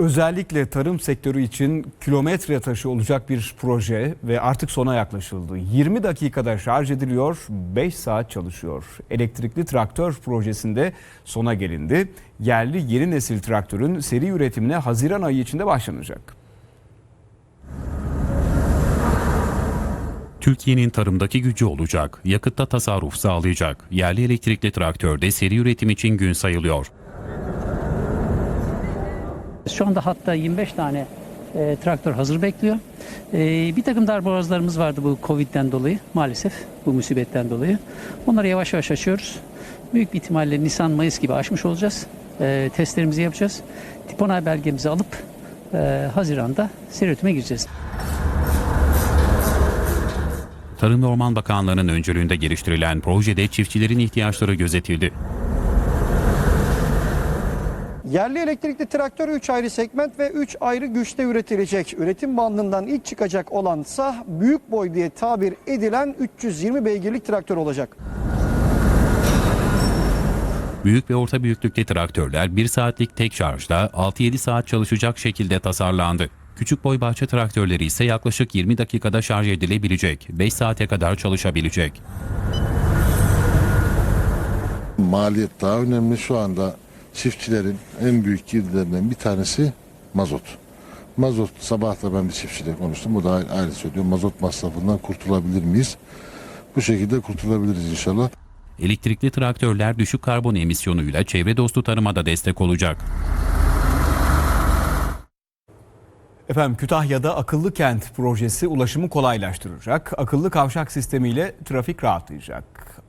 Özellikle tarım sektörü için kilometre taşı olacak bir proje ve artık sona yaklaşıldı. 20 dakikada şarj ediliyor, 5 saat çalışıyor. Elektrikli traktör projesinde sona gelindi. Yerli yeni nesil traktörün seri üretimine Haziran ayı içinde başlanacak. Türkiye'nin tarımdaki gücü olacak, yakıtta tasarruf sağlayacak. Yerli elektrikli traktörde seri üretim için gün sayılıyor. Şu anda hatta 25 tane e, traktör hazır bekliyor. E, bir takım darboğazlarımız vardı bu Covid'den dolayı maalesef bu musibetten dolayı. Onları yavaş yavaş açıyoruz. Büyük bir ihtimalle Nisan Mayıs gibi aşmış olacağız. E, testlerimizi yapacağız. Tip onay belgemizi alıp e, Haziran'da seri üretime gireceğiz. Tarım ve Orman Bakanlığı'nın öncülüğünde geliştirilen projede çiftçilerin ihtiyaçları gözetildi. Yerli elektrikli traktör 3 ayrı segment ve 3 ayrı güçte üretilecek. Üretim bandından ilk çıkacak olansa büyük boy diye tabir edilen 320 beygirlik traktör olacak. Büyük ve orta büyüklükte traktörler 1 saatlik tek şarjda 6-7 saat çalışacak şekilde tasarlandı. Küçük boy bahçe traktörleri ise yaklaşık 20 dakikada şarj edilebilecek, 5 saate kadar çalışabilecek. maliyet daha önemli. Şu anda çiftçilerin en büyük girdilerinden bir tanesi mazot. Mazot sabah da ben bir çiftçiyle konuştum. O da ayrı söylüyor. Mazot masrafından kurtulabilir miyiz? Bu şekilde kurtulabiliriz inşallah. Elektrikli traktörler düşük karbon emisyonuyla çevre dostu tarıma da destek olacak. Efendim Kütahya'da akıllı kent projesi ulaşımı kolaylaştıracak. Akıllı kavşak sistemiyle trafik rahatlayacak.